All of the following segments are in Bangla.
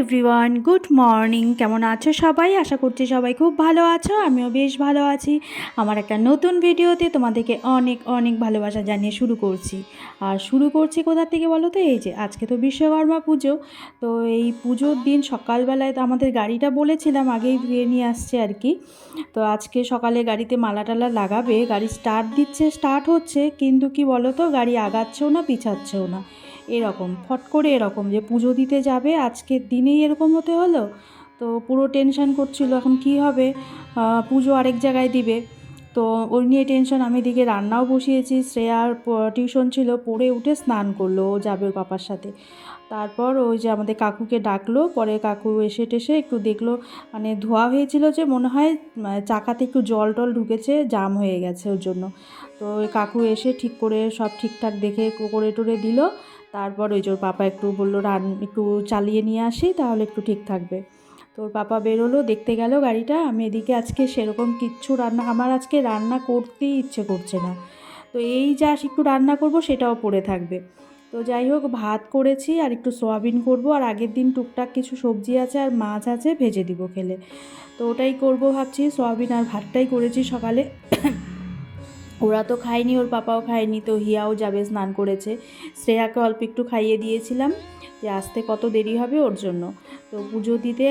এভরিওয়ান গুড মর্নিং কেমন আছো সবাই? আশা করছি সবাই খুব ভালো আছো, আমিও বেশ ভালো আছি। আমার একটা নতুন ভিডিওতে তোমাদেরকে অনেক অনেক ভালোবাসা জানিয়ে শুরু করছি। আর শুরু করছি কোথা থেকে বলো তো? এই যে, আজকে তো বিশ্বকর্মা পুজো। তো এই পুজোর দিন সকালবেলায় তো আমাদের গাড়িটা বলেছিলাম, আগেই ধুয়ে নিয়ে আসছে আর কি। তো আজকে সকালে গাড়িতে মালা টালা লাগাবে, গাড়ি স্টার্ট দিচ্ছে স্টার্ট হচ্ছে, কিন্তু কি বলো তো? গাড়ি আগাচ্ছেও না, পিছাচ্ছেও না। এরকম, ফট করে এরকম যে পুজো দিতে যাবে, আজকের দিনেই এরকম হতে হলো? তো পুরো টেনশন করছিল, এখন কি হবে? পুজো আরেক জায়গায় দিবে। তো ওই নিয়ে টেনশন আমি দিকে রান্নাও বসিয়েছি, শ্রেয়ার টিউশন ছিল, পড়ে উঠে স্নান করল, ও যাবে ওর পাপার সাথে। তারপর ওই যে আমাদের কাকুকে ডাকলো, পরে কাকু এসে টেসে একটু দেখল মানে ধোয়া হয়েছিল যে মনে হয় চাকাতে একটু জল টল ঢুকেছে, জাম হয়ে গেছে ওর জন্য। তো ওই কাকু এসে ঠিক করে সব ঠিকঠাক দেখে করে টোরে দিল। তারপর ওই যে পাপা একটু বলল, রান একটু চালিয়ে নিয়ে আসি, তাহলে একটু ঠিক থাকবে। তো ওর পাপা বেরোলো, দেখতে গেল গাড়িটা, আমি এদিকে আজকে সেরকম কিচ্ছু রান্না, আমার আজকে রান্না করতেই ইচ্ছে করছে না। তো এই যা একটু রান্না করব, সেটাও পড়ে থাকবে। তো যাই হোক, ভাত করেছি আর একটু সয়াবিন করব, আর আগের দিন টুকটাক কিছু সবজি আছে আর মাছ আছে, ভেজে দিব খেলে। তো ওটাই করব ভাবছি, সয়াবিন আর ভাতটাই করেছি সকালে। ওরা তো খায়নি, ওর পাপাও খায়নি, তো হিয়াও যাবে, স্নান করেছে। শ্রেয়াকে অল্প একটু খাইয়ে দিয়েছিলাম যে আসতে কত দেরি হবে ওর জন্য। তো পুজো দিতে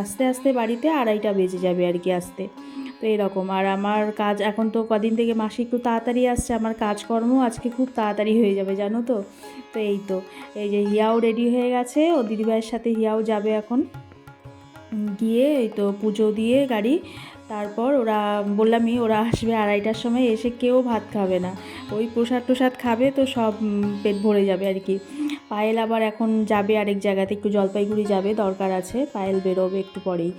আস্তে আস্তে বাড়িতে আড়াইটা বেজে যাবে আর কি আসতে। তো এরকম, আর আমার কাজ এখন তো কদিন থেকে মাসে একটু তাড়াতাড়ি আসছে, আমার কাজকর্ম আজকে খুব তাড়াতাড়ি হয়ে যাবে, জানো তো? তো এই তো, এই যে হিয়াও রেডি হয়ে গেছে, ও দিদিভাইয়ের সাথে হিয়াও যাবে এখন। গিয়ে এই তো পুজো দিয়ে গাড়ি তারপর ওরা বললামই ওরা আসবে আড়াইটার সময়, এসে কেউ ভাত খাবে না। ওই প্রসাদ প্রসাদ খাবে তো সব পেট ভরে যাবে আর কি। পায়েল আবার এখন যাবে আরেক জায়গাতে, একটু জলপাইগুড়ি যাবে, দরকার আছে, পায়েল বেরোবে একটু পরেই।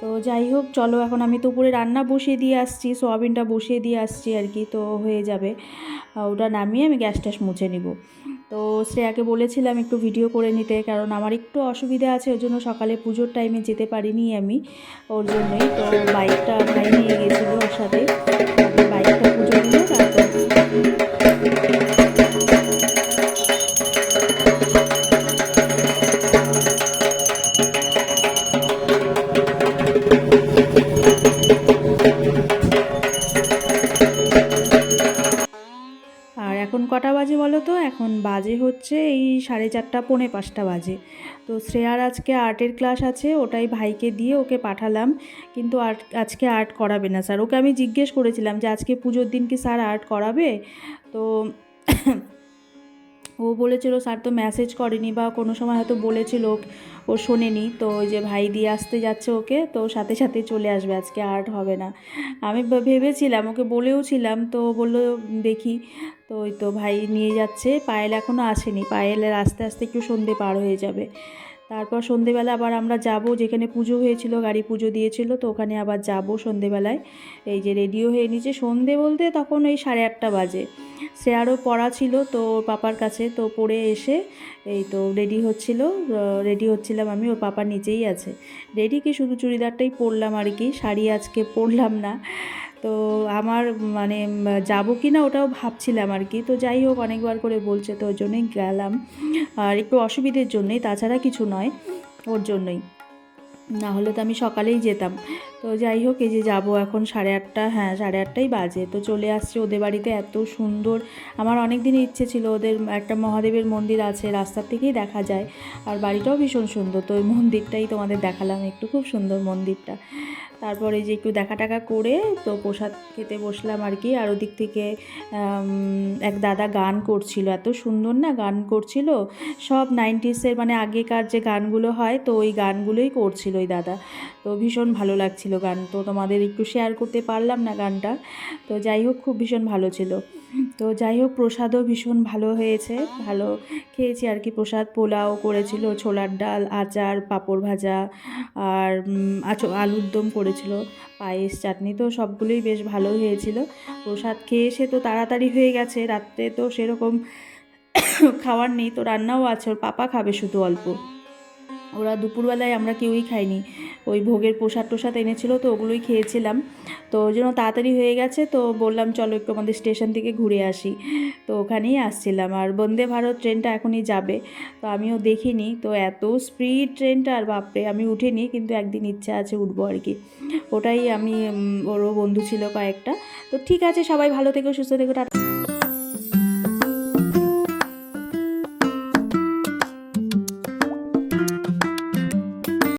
তো যাই হোক, চলো, এখন আমি তো উপরে রান্না বসিয়ে দিয়ে আসছি, সোয়াবিনটা বসিয়ে দিয়ে আসছি আর কি, তো হয়ে যাবে। ওটা নামিয়ে আমি গ্যাস ট্যাস মুছে নিব। তো শ্রেয়াকে বলেছিলাম একটু ভিডিও করে নিতে, কারণ আমার একটু অসুবিধা আছে, ওর জন্য সকালে পুজোর টাইমে যেতে পারিনি আমি, ওর জন্যই। তো বাইকটা ভাই নিয়ে গেছিল ওর সাথে। তারপর বাজে বলো তো? এখন বাজে হচ্ছে এই সাড়ে চারটা, পৌনে পাঁচটা বাজে। তো শ্রেয়ার আজকে আর্টের ক্লাস আছে, ওটাই ভাইকে দিয়ে ওকে পাঠালাম। কিন্তু আর্ট আজকে আর্ট করাবে না স্যার। ওকে আমি জিজ্ঞেস করেছিলাম যে আজকে পুজোর দিন কি স্যার আর্ট করাবে? তো ও বলেছিল, স্যার তো মেসেজ করেনি বা কোনো সময় হয়তো বলেছিল ও শোনেনি। তো ওই যে ভাই দিয়ে আসতে যাচ্ছে ওকে, তো সাথে সাথে চলে আসবে। আজকে আর্ট হবে না। আমি ভেবেছিলাম, ওকে বলেও ছিলাম তো বলল, দেখি। তো ওই তো ভাই নিয়ে যাচ্ছে। পায়েল এখনও আসেনি। পায়েলের আস্তে আস্তে একটু সন্ধে পার হয়ে যাবে। তারপর সন্ধেবেলা আবার আমরা যাব। যেখানে পুজো হয়েছিল, গাড়ি পুজো দিয়েছিল, তো ওখানে আবার যাব সন্ধেবেলায়। এই যে রেডিও হয়ে নিচে সন্ধে বলতে তখন ওই সাড়ে আটটা বাজে। সে আরও পড়া ছিল তো ওর পাপার কাছে। তো পড়ে এসে এই তো রেডি হচ্ছিল। রেডি হচ্ছিলাম আমি। ওর পাপা নিচেই আছে। রেডি কি শুধু চুড়িদারটাই পরলাম আর কি? শাড়ি আজকে পরলাম না। তো আমার মানে যাব কি না ওটাও ভাবছিলাম আর কি। তো যাই হোক, অনেকবার করে বলছে তো ওই জন্যই গেলাম। আর একটু অসুবিধের জন্যই, তাছাড়া কিছু নয় ওর জন্যই। না হলে তো আমি সকালেই যেতাম। তো যাই হোক, এই যে যাব এখন সাড়ে আটটা হ্যাঁ সাড়ে আটটাই বাজে। তো চলে আসছে ওদের বাড়িতে, এত সুন্দর। আমার অনেক দিনের ইচ্ছে ছিল ওদের একটা মহাদেবের মন্দির আছে, রাস্তার থেকেই দেখা যায়। আর বাড়িটাও ভীষণ সুন্দর। তো ওই মন্দিরটাই তোমাদের দেখালাম একটু, খুব সুন্দর মন্দিরটা। তারপরে যে একটু দেখা টাকা করে তো প্রসাদ খেতে বসলাম আর কি। আর ওদিক থেকে এক দাদা গান করছিল। এত সুন্দর না গান করছিল? সব নাইনটিসের মানে আগেকার যে গানগুলো হয়, তো ওই গানগুলোই করছিল ওই দাদা। তো ভীষণ ভালো লাগছিল গান। তো তোমাদের একটু শেয়ার করতে পারলাম না গানটা। তো যাই হোক, খুব ভীষণ ভালো ছিল। তো যাই হোক, প্রসাদও ভীষণ ভালো হয়েছে। ভালো খেয়েছি আর কি। প্রসাদ পোলাও করেছিল, ছোলার ডাল, আচার, পাঁপড় ভাজা, আর আলুর দম করেছিল। পায়েস, চাটনি তো সবগুলোই বেশ ভালো হয়েছিল। প্রসাদ খেয়ে এসে তো তাড়াতাড়ি হয়ে গেছে। রাত্রে তো সেরকম খাওয়ার নেই, তো রান্নাও আছে। ওর পাপা খাবে শুধু অল্প। ওরা দুপুরবেলায় আমরা কেউই খাইনি। ওই ভোগের প্রসাদ টোসাদ এনেছিল তো ওগুলোই খেয়েছিলাম। তো ওই জন্য তাড়াতাড়ি হয়ে গেছে তো বললাম, চলো একটু আমাদের স্টেশন থেকে ঘুরে আসি। তো ওখানেই আসছিলাম। আর বন্দে ভারত ট্রেনটা এখনই যাবে। তো আমিও দেখিনি। তো এত স্পিড ট্রেনটা, আর বাপরে, আমি উঠিনি, কিন্তু একদিন ইচ্ছা আছে উঠবো আর কি। ওটাই আমি ওরও বন্ধু ছিল কয়েকটা। তো ঠিক আছে, সবাই ভালো থেকো, সুস্থ থেকো, টাটা।